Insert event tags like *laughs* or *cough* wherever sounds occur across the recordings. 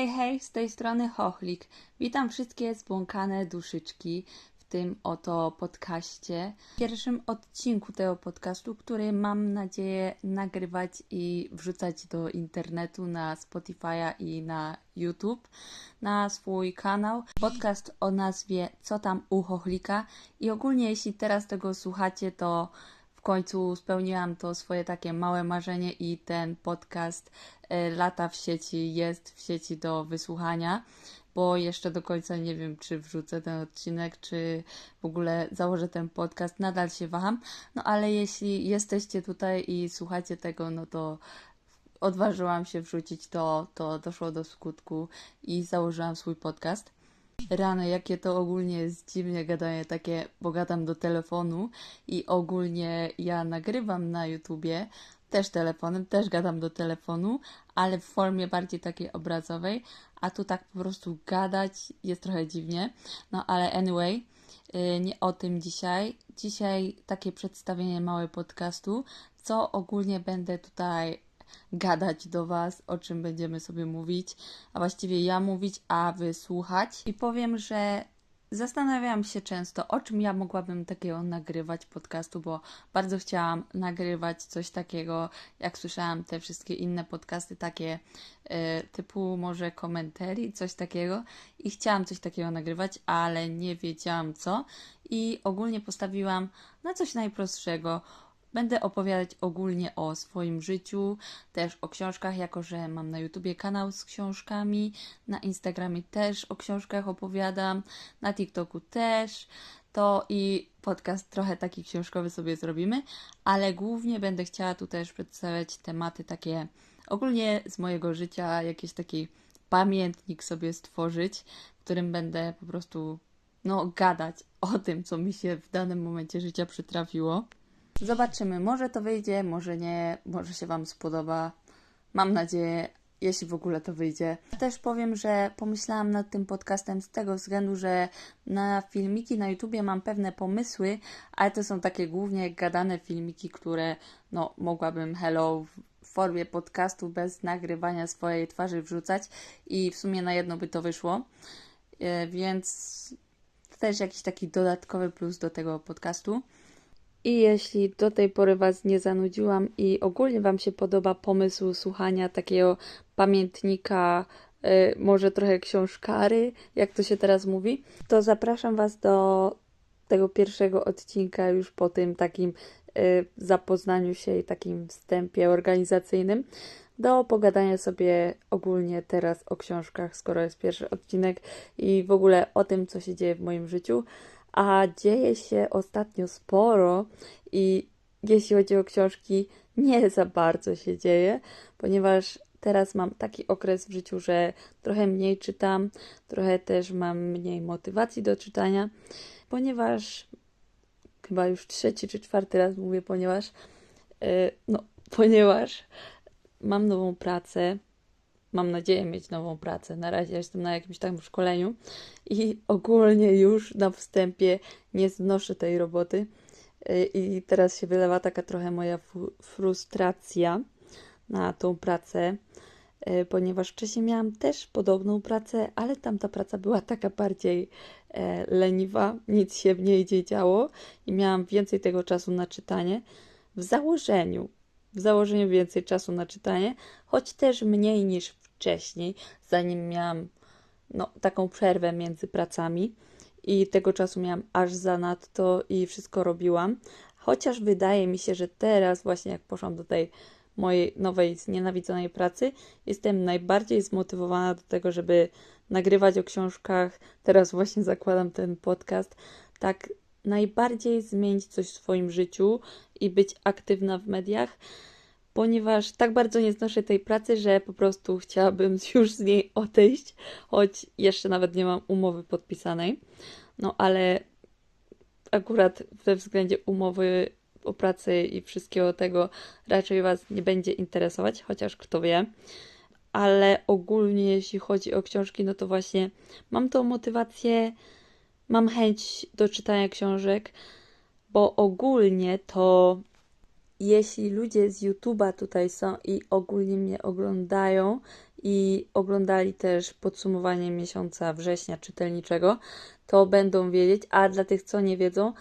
Hej, hej, z tej strony Chochlik. Witam wszystkie zbłąkane duszyczki w tym oto podcaście. W pierwszym odcinku tego podcastu, który mam nadzieję nagrywać i wrzucać do internetu na Spotify'a i na YouTube, na swój kanał. Podcast o nazwie Co tam u Chochlika i ogólnie jeśli teraz tego słuchacie, to w końcu spełniłam to swoje takie małe marzenie i ten podcast e, lata w sieci, jest w sieci do wysłuchania, bo jeszcze do końca nie wiem, czy wrzucę ten odcinek, czy w ogóle założę ten podcast, nadal się waham. No ale jeśli jesteście tutaj i słuchacie tego, no to odważyłam się wrzucić to, to doszło do skutku i założyłam swój podcast. Rany, jakie to ogólnie jest dziwnie gadanie takie, bo gadam do telefonu i ogólnie ja nagrywam na YouTubie też telefonem, też gadam do telefonu, ale w formie bardziej takiej obrazowej, a tu tak po prostu gadać jest trochę dziwnie. No ale anyway, yy, nie o tym dzisiaj. Dzisiaj takie przedstawienie małe podcastu, co ogólnie będę tutaj gadać do Was, o czym będziemy sobie mówić, a właściwie ja mówić, a Wy słuchać. I powiem, że zastanawiałam się często, o czym ja mogłabym takiego nagrywać podcastu, bo bardzo chciałam nagrywać coś takiego, jak słyszałam te wszystkie inne podcasty, takie y, typu może komentarii, coś takiego. I chciałam coś takiego nagrywać, ale nie wiedziałam co. I ogólnie postawiłam na coś najprostszego Będę opowiadać ogólnie o swoim życiu, też o książkach, jako że mam na YouTubie kanał z książkami, na Instagramie też o książkach opowiadam, na TikToku też. To i podcast trochę taki książkowy sobie zrobimy, ale głównie będę chciała tu też przedstawiać tematy takie ogólnie z mojego życia, jakiś taki pamiętnik sobie stworzyć, w którym będę po prostu no gadać o tym, co mi się w danym momencie życia przytrafiło. Zobaczymy, może to wyjdzie, może nie, może się Wam spodoba. Mam nadzieję, jeśli w ogóle to wyjdzie. Też powiem, że pomyślałam nad tym podcastem z tego względu, że na filmiki na YouTubie mam pewne pomysły, ale to są takie głównie gadane filmiki, które no mogłabym hello w formie podcastu bez nagrywania swojej twarzy wrzucać i w sumie na jedno by to wyszło. E, więc też jakiś taki dodatkowy plus do tego podcastu. I jeśli do tej pory Was nie zanudziłam i ogólnie Wam się podoba pomysł słuchania takiego pamiętnika, y, może trochę książkary, jak to się teraz mówi, to zapraszam Was do tego pierwszego odcinka już po tym takim y, zapoznaniu się i takim wstępie organizacyjnym. Do pogadania sobie ogólnie teraz o książkach, skoro jest pierwszy odcinek i w ogóle o tym, co się dzieje w moim życiu a dzieje się ostatnio sporo i jeśli chodzi o książki, nie za bardzo się dzieje, ponieważ teraz mam taki okres w życiu, że trochę mniej czytam, trochę też mam mniej motywacji do czytania, ponieważ chyba już trzeci czy czwarty raz mówię, ponieważ yy, no, ponieważ mam nową pracę, mam nadzieję mieć nową pracę. Na razie jestem na jakimś tam szkoleniu i ogólnie już na wstępie nie znoszę tej roboty. Y, I teraz się wylewa taka trochę moja frustracja na tą pracę, y, ponieważ wcześniej miałam też podobną pracę, ale tamta praca była taka bardziej e, leniwa, nic się w niej nie działo i miałam więcej tego czasu na czytanie. W założeniu, w założeniu więcej czasu na czytanie, choć też mniej niż wcześniej, zanim miałam no, taką przerwę między pracami i tego czasu miałam aż za nadto i wszystko robiłam. Chociaż wydaje mi się, że teraz, właśnie jak poszłam do tej mojej nowej, znienawidzonej pracy, jestem najbardziej zmotywowana do tego, żeby nagrywać o książkach. Teraz właśnie zakładam ten podcast. Tak, najbardziej zmienić coś w swoim życiu i być aktywna w mediach ponieważ tak bardzo nie znoszę tej pracy, że po prostu chciałabym *laughs* już z niej odejść, choć jeszcze nawet nie mam umowy podpisanej. No ale akurat we względzie umowy o pracy i wszystkiego tego raczej Was nie będzie interesować, chociaż kto wie. Ale ogólnie, jeśli chodzi o książki, no to właśnie mam tą motywację, mam chęć do czytania książek, bo ogólnie to jeśli ludzie z YouTube'a tutaj są i ogólnie mnie oglądają i oglądali też podsumowanie miesiąca września czytelniczego, to będą wiedzieć, a dla tych, co nie wiedzą,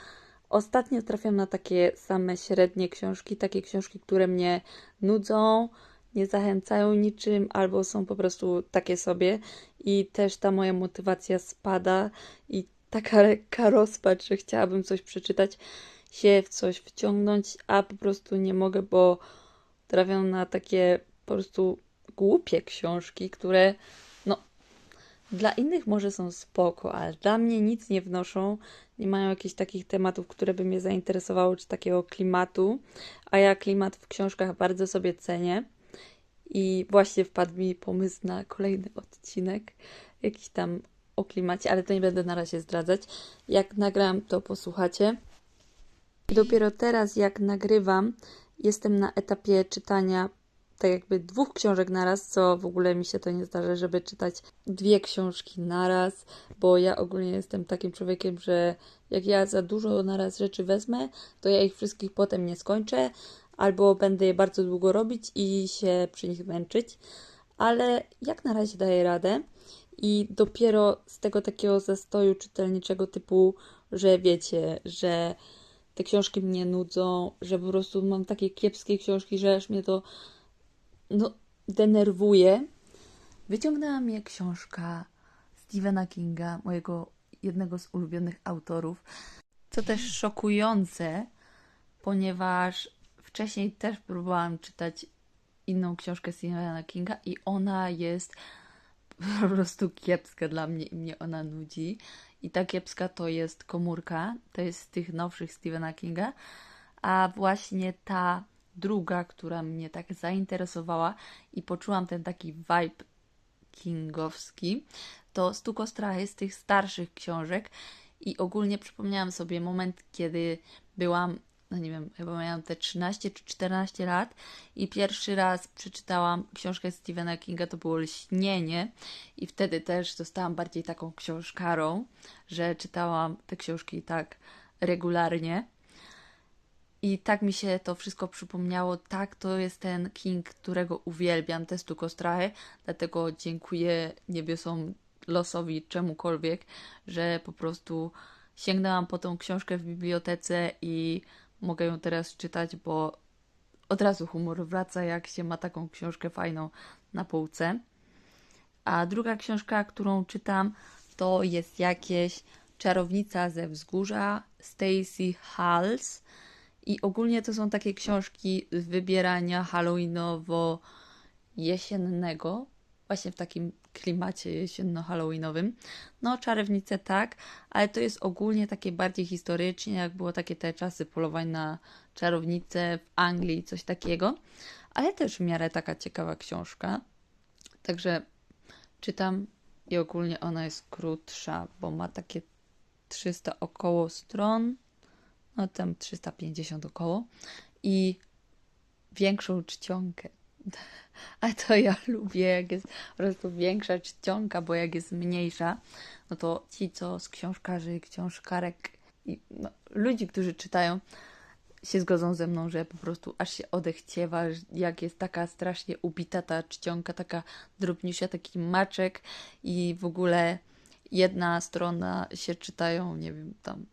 ostatnio trafiam na takie same średnie książki, takie książki, które mnie nudzą, nie zachęcają niczym, albo są po prostu takie sobie i też ta moja motywacja spada i taka lekka rozpacz, że chciałabym coś przeczytać, się w coś wciągnąć, a po prostu nie mogę, bo trafiam na takie po prostu głupie książki, które no dla innych może są spoko, ale dla mnie nic nie wnoszą, nie mają jakichś takich tematów, które by mnie zainteresowały, czy takiego klimatu, a ja klimat w książkach bardzo sobie cenię. I właśnie wpadł mi pomysł na kolejny odcinek, jakiś tam o klimacie, ale to nie będę na razie zdradzać. Jak nagram, to posłuchacie. I dopiero teraz, jak nagrywam, jestem na etapie czytania tak jakby dwóch książek naraz, co w ogóle mi się to nie zdarza, żeby czytać dwie książki naraz, bo ja ogólnie jestem takim człowiekiem, że jak ja za dużo naraz rzeczy wezmę, to ja ich wszystkich potem nie skończę, albo będę je bardzo długo robić i się przy nich męczyć, ale jak na razie daję radę i dopiero z tego takiego zastoju czytelniczego typu, że wiecie, że te książki mnie nudzą, że po prostu mam takie kiepskie książki, że aż mnie to no, denerwuje. Wyciągnęła mnie książka Stephena Kinga, mojego jednego z ulubionych autorów, co też szokujące, ponieważ wcześniej też próbowałam czytać inną książkę Stephena Kinga i ona jest po prostu kiepska dla mnie i mnie ona nudzi. I ta kiepska to jest komórka, to jest z tych nowszych Stephena Kinga, a właśnie ta druga, która mnie tak zainteresowała i poczułam ten taki vibe kingowski, to Stuko Strachy z tych starszych książek i ogólnie przypomniałam sobie moment, kiedy byłam, no nie wiem, chyba miałam te 13 czy 14 lat i pierwszy raz przeczytałam książkę Stephena Kinga, to było Lśnienie i wtedy też zostałam bardziej taką książkarą, że czytałam te książki tak regularnie. I tak mi się to wszystko przypomniało. Tak, to jest ten King, którego uwielbiam, testu Kostrahy. Dlatego dziękuję niebiosom, losowi, czemukolwiek, że po prostu sięgnęłam po tą książkę w bibliotece i mogę ją teraz czytać, bo od razu humor wraca, jak się ma taką książkę fajną na półce. A druga książka, którą czytam, to jest jakieś Czarownica ze wzgórza Stacy Hals. I ogólnie to są takie książki z wybierania halloweenowo-jesiennego, właśnie w takim klimacie jesienno-halloweenowym. No, czarownice tak, ale to jest ogólnie takie bardziej historycznie, jak było takie te czasy polowań na czarownice w Anglii, coś takiego. Ale też w miarę taka ciekawa książka. Także czytam i ogólnie ona jest krótsza, bo ma takie 300 około stron no tam 350 około i większą czcionkę. A to ja *laughs* lubię, jak jest po prostu większa czcionka, bo jak jest mniejsza, no to ci, co z książkarzy, książkarek i no, ludzi, którzy czytają, się zgodzą ze mną, że po prostu aż się odechciewa, jak jest taka strasznie ubita ta czcionka, taka drobniusia, taki maczek i w ogóle jedna strona się czytają, nie wiem, tam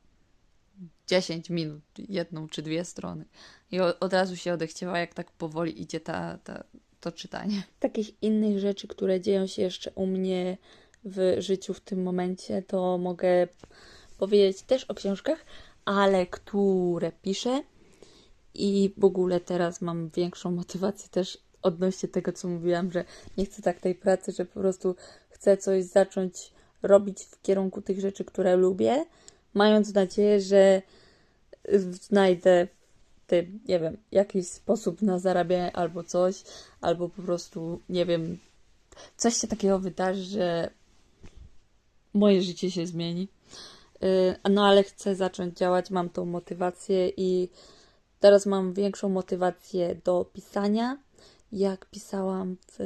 10 minut, jedną czy dwie strony. I od razu się odechciewa, jak tak powoli idzie ta, ta, to czytanie. Takich innych rzeczy, które dzieją się jeszcze u mnie w życiu w tym momencie, to mogę powiedzieć też o książkach, ale które piszę. I w ogóle teraz mam większą motywację też odnośnie tego, co mówiłam, że nie chcę tak tej pracy, że po prostu chcę coś zacząć robić w kierunku tych rzeczy, które lubię mając nadzieję, że znajdę tym, nie wiem, jakiś sposób na zarabianie albo coś, albo po prostu, nie wiem, coś się takiego wydarzy, że moje życie się zmieni. Y, no ale chcę zacząć działać, mam tą motywację i teraz mam większą motywację do pisania, jak pisałam w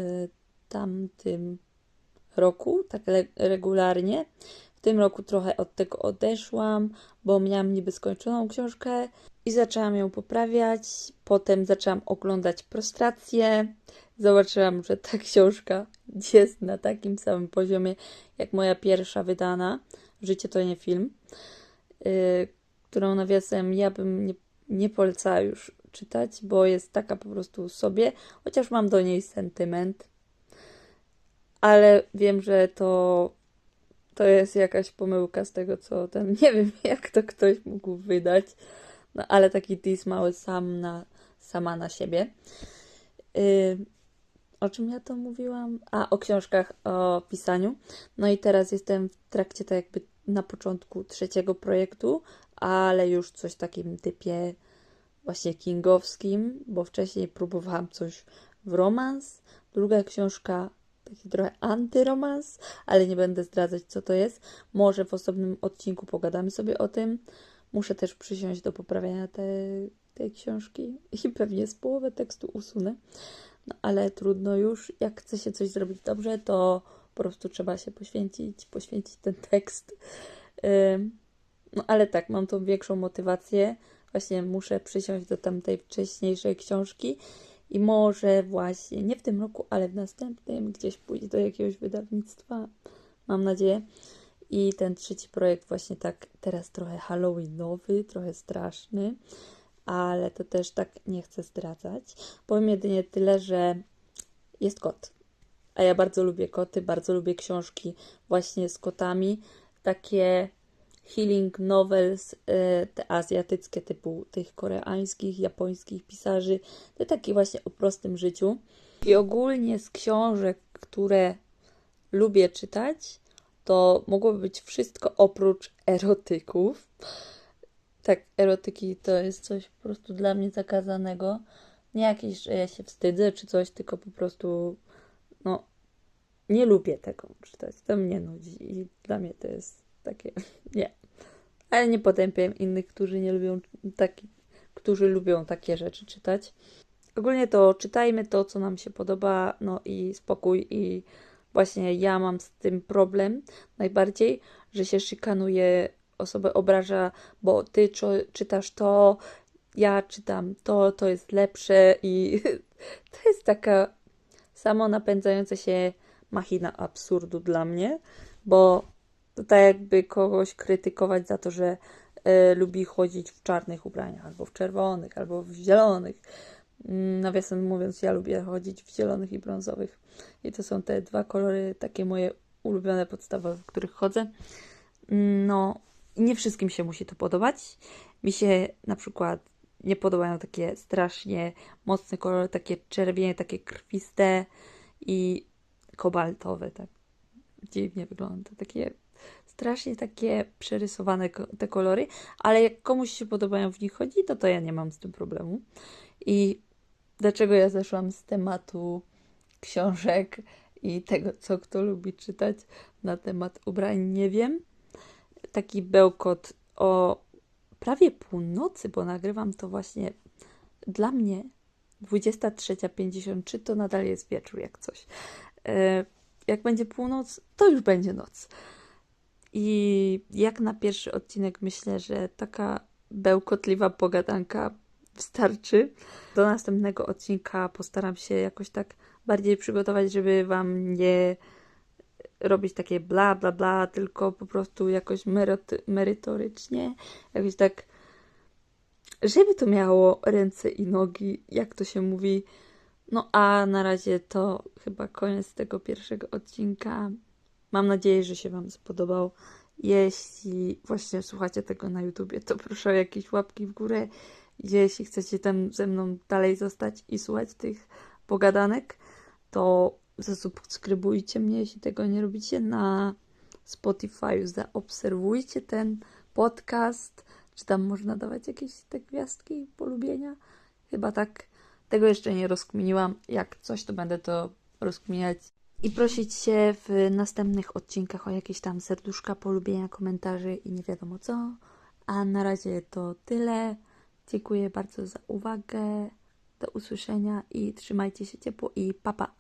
tamtym roku, tak regularnie. W tym roku trochę od tego odeszłam, bo miałam niby skończoną książkę i zaczęłam ją poprawiać. Potem zaczęłam oglądać prostrację. Zobaczyłam, że ta książka jest na takim samym poziomie jak moja pierwsza wydana. Życie to nie film, yy, którą nawiasem ja bym nie, nie polecała już czytać, bo jest taka po prostu sobie, chociaż mam do niej sentyment. Ale wiem, że to, to jest jakaś pomyłka z tego, co ten. *laughs* Nie wiem, jak to ktoś mógł wydać. No, ale taki diss mały sam na, sama na siebie. Yy, o czym ja to mówiłam? A, o książkach, o pisaniu. No i teraz jestem w trakcie tak jakby na początku trzeciego projektu, ale już coś w takim typie właśnie kingowskim, bo wcześniej próbowałam coś w romans. Druga książka taki trochę antyromans, ale nie będę zdradzać, co to jest. Może w osobnym odcinku pogadamy sobie o tym. Muszę też przysiąść do poprawiania te, tej książki i pewnie z połowę tekstu usunę. No ale trudno już. Jak chce się coś zrobić dobrze, to po prostu trzeba się poświęcić, poświęcić ten tekst. No ale tak, mam tą większą motywację. Właśnie muszę przysiąść do tamtej wcześniejszej książki i może właśnie nie w tym roku, ale w następnym gdzieś pójdzie do jakiegoś wydawnictwa. Mam nadzieję. I ten trzeci projekt właśnie tak teraz trochę halloweenowy, trochę straszny, ale to też tak nie chcę zdradzać. Powiem jedynie tyle, że jest kot. A ja bardzo lubię koty, bardzo lubię książki właśnie z kotami. Takie healing novels, e, te azjatyckie typu tych koreańskich, japońskich pisarzy, te takie właśnie o prostym życiu. I ogólnie z książek, które lubię czytać, to mogłoby być wszystko oprócz erotyków. Tak, erotyki to jest coś po prostu dla mnie zakazanego. Nie jakieś, że ja się wstydzę czy coś, tylko po prostu no nie lubię tego czytać. To mnie nudzi i dla mnie to jest takie nie. Ale nie potępiam innych, którzy nie lubią taki, którzy lubią takie rzeczy czytać. Ogólnie to czytajmy to, co nam się podoba, no i spokój i właśnie ja mam z tym problem najbardziej, że się szykanuje, osobę obraża, bo ty czytasz to, ja czytam to, to jest lepsze i *laughs* to jest taka samo napędzająca się machina absurdu dla mnie, bo to tak jakby kogoś krytykować za to, że y, lubi chodzić w czarnych ubraniach, albo w czerwonych, albo w zielonych. Mm, nawiasem mówiąc, ja lubię chodzić w zielonych i brązowych. I to są te dwa kolory, takie moje ulubione podstawowe, w których chodzę. Mm, no, nie wszystkim się musi to podobać. Mi się na przykład nie podobają takie strasznie mocne kolory, takie czerwienie, takie krwiste i kobaltowe, tak dziwnie wygląda. Takie strasznie takie przerysowane te kolory, ale jak komuś się podobają w nich chodzi, to to ja nie mam z tym problemu. I dlaczego ja zeszłam z tematu książek i tego, co kto lubi czytać na temat ubrań, nie wiem. Taki bełkot o prawie północy, bo nagrywam to właśnie dla mnie 23.53 to nadal jest wieczór jak coś. E, jak będzie północ, to już będzie noc. I jak na pierwszy odcinek myślę, że taka bełkotliwa pogadanka wystarczy. Do następnego odcinka postaram się jakoś tak bardziej przygotować, żeby Wam nie robić takie bla, bla, bla, tylko po prostu jakoś merytorycznie, jakoś tak, żeby to miało ręce i nogi, jak to się mówi. No a na razie to chyba koniec tego pierwszego odcinka. Mam nadzieję, że się Wam spodobał. Jeśli właśnie słuchacie tego na YouTubie, to proszę o jakieś łapki w górę. Jeśli chcecie tam ze mną dalej zostać i słuchać tych pogadanek, to zasubskrybujcie mnie, jeśli tego nie robicie na Spotify. Zaobserwujcie ten podcast. Czy tam można dawać jakieś te gwiazdki polubienia? Chyba tak. Tego jeszcze nie rozkminiłam. Jak coś, to będę to rozkminiać i prosić się w następnych odcinkach o jakieś tam serduszka, polubienia, komentarzy i nie wiadomo co. A na razie to tyle. Dziękuję bardzo za uwagę. Do usłyszenia i trzymajcie się ciepło i papa.